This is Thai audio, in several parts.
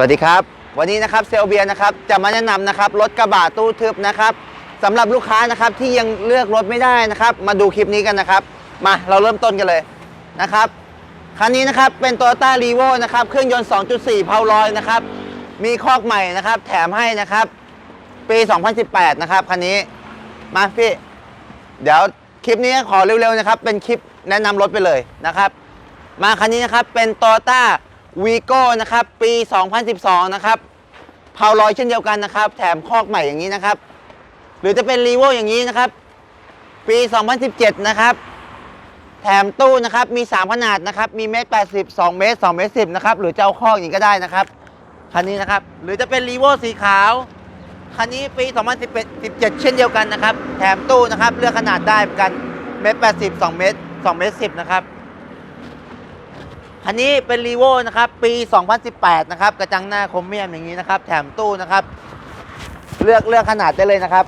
สวัสดีครับ วันนี้นะครับเซลเบียนะครับจะมาแนะนำนะครับรถกระบะตู้ทึบนะครับสำหรับลูกค้านะครับที่ยังเลือกรถไม่ได้นะครับ มาดูคลิปนี้กันนะครับ มาเราเริ่มต้นกันเลยนะครับคันนี้นะครับเป็น t o y ต้ารีโวนะครับเครื่องยนต์ 2.4 เพาลอยนะครับมีคอกใหม่นะครับ แถมให้นะครับ ปี 2018 นะครับคันนี้มาพี่เดี๋ยวคลิปนี้ขอเร็วๆนะครับ เป็นคลิปแนะนำรถไปเลยนะครับ มาคันนี้นะครับเป็น t o y ต้า วีโก้นะครับปี 2012 นะครับเผาลอยเช่นเดียวกันนะครับ แถมคอกใหม่อย่างนี้นะครับ หรือจะเป็นรีโวอย่างนี้นะครับ ปี 2017 นะครับ แถมตู้นะครับมี 3 ขนาดนะครับ มีเมตร80 2เมตร2เมตร10นะครับหรือจะเอาคอกอย่างนี้ก็ได้นะครับคันนี้นะครับ หรือจะเป็นรีโวสีขาวคันนี้ปี 2017 เช่นเดียวกันนะครับ แถมตู้นะครับ เลือกขนาดได้เหมือนกัน เมตร80 2 เมตร 2 เมตร 10 นะครับ คันนี้เป็นรีโวนะครับปี 2018 นะครับกระจังหน้าคมเมียมอย่างนี้นะครับ แถมตู้นะครับ เลือกเลือกขนาดได้เลยนะครับ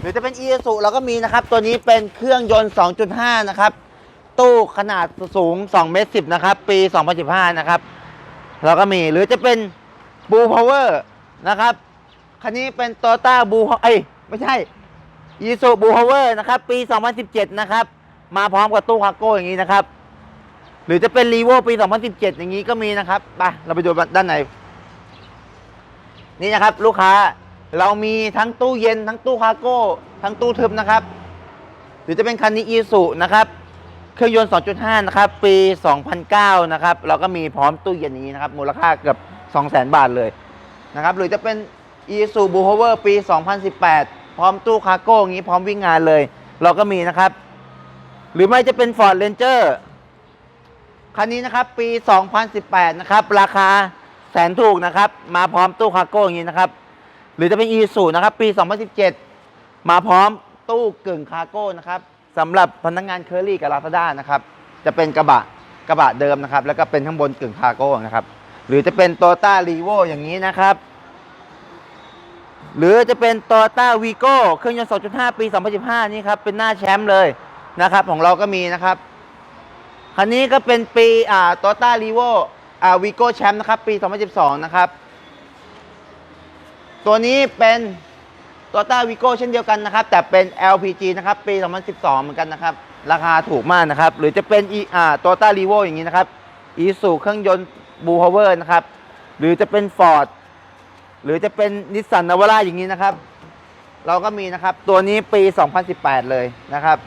หรือจะเป็น e อ s u เราก็มีนะครับ ตัวนี้เป็นเครื่องยนต์ 2.5 นะครับ ตู้ขนาดสูง2เมตร10 นะครับ ปี 2015 นะครับเราก็มีหรือจะเป็น Blue Power นะครับ คันนี้เป็น Toyota Blue เอ้ยไม่ใช่ e s u Blue Power นะครับ ปี 2017 นะครับ มาพร้อมกับตู้คาร์โก้อย่างนี้นะครับ หรือจะเป็น r ีโวปี 2017 อย่างนี้ก็มีนะครับไปเราไปดูด้านในนี่นะครับ ลูกค้าเรามีทั้งตู้เย็น ทั้งตู้คาร์โก้ทั้งตู้ทึบนะครับ หรือจะเป็นคันนี้อีสุนะครับ เครื่องยนต์ 2.5 นะครับ ปี 2009 นะครับ เราก็มีพร้อมตู้เย็นอย่างนี้นะครับ มูลค่าเกือบ 200,000 บาทเลยนะครับ หรือจะเป็น e s u b u h o v e r ปี 2018 พร้อมตู้คาร์โก้อย่างนี้พร้อมวิ่งงานเลย เราก็มีนะครับ หรือไม่จะเป็น Ford Ranger คันนี้นะครับปี 2018 นะครับ ราคาแสนถูกนะครับ มาพร้อมตู้คาร์โก้อย่างนี้นะครับ หรือจะเป็น e s u นะครับ ปี 2017 มาพร้อมตู้กึ่งคาร์โก้นะครับสำหรับพนักงานเคอรี่กับลาซาด้านะครับ จะเป็นกระบะกระบะเดิมนะครับ แล้วก็เป็นข้างบนกึ่งคาร์โก้นะครับ หรือจะเป็นโตต้ารีโวอย่างนี้นะครับ หรือจะเป็นโตต้าวีโก้เครื่องยนต์ 2.5 ปี 2015 นี่ครับ เป็นหน้าแชมป์เลยนะครับ ของเราก็มีนะครับ คันนี้ก็เป็นปีอ่าโตต้ารีโวอ่าวีโก้แชมป์นะครับ ปี 2012 นะครับ ตัวนี้เป็นโตต้าวีโก้เช่นเดียวกันนะครับ แต่เป็น LPG นะครับ ปี 2012 เหมือนกันนะครับ ราคาถูกมากนะครับ หรือจะเป็นอีอ่าโตต้ารีโวอย่างนี้นะครับอีสูเครื่องยนต์บูฮาวเวอร์นะครับ หรือจะเป็น Ford หรือจะเป็นนิสสันนาวาร่าอย่างนี้นะครับ เราก็มีนะครับ ตัวนี้ปี 2018 เลยนะครับ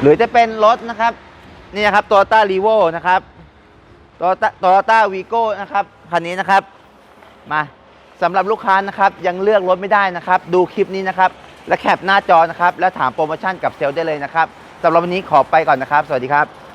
หรือจะเป็นรถนะครับนี่นะครับโตโยต้ารีโวนะครับโตโยต้าโต้าวีโก้นะครับคันนี้นะครับมาสำหรับลูกค้านะครับยังเลือกรถไม่ได้นะครับ ดูคลิปนี้นะครับ และแคปหน้าจอนะครับ แล้วถามโปรโมชั่นกับเซลล์ได้เลยนะครับสำหรับวันนี้ขอไปก่อนนะครับ สวัสดีครับ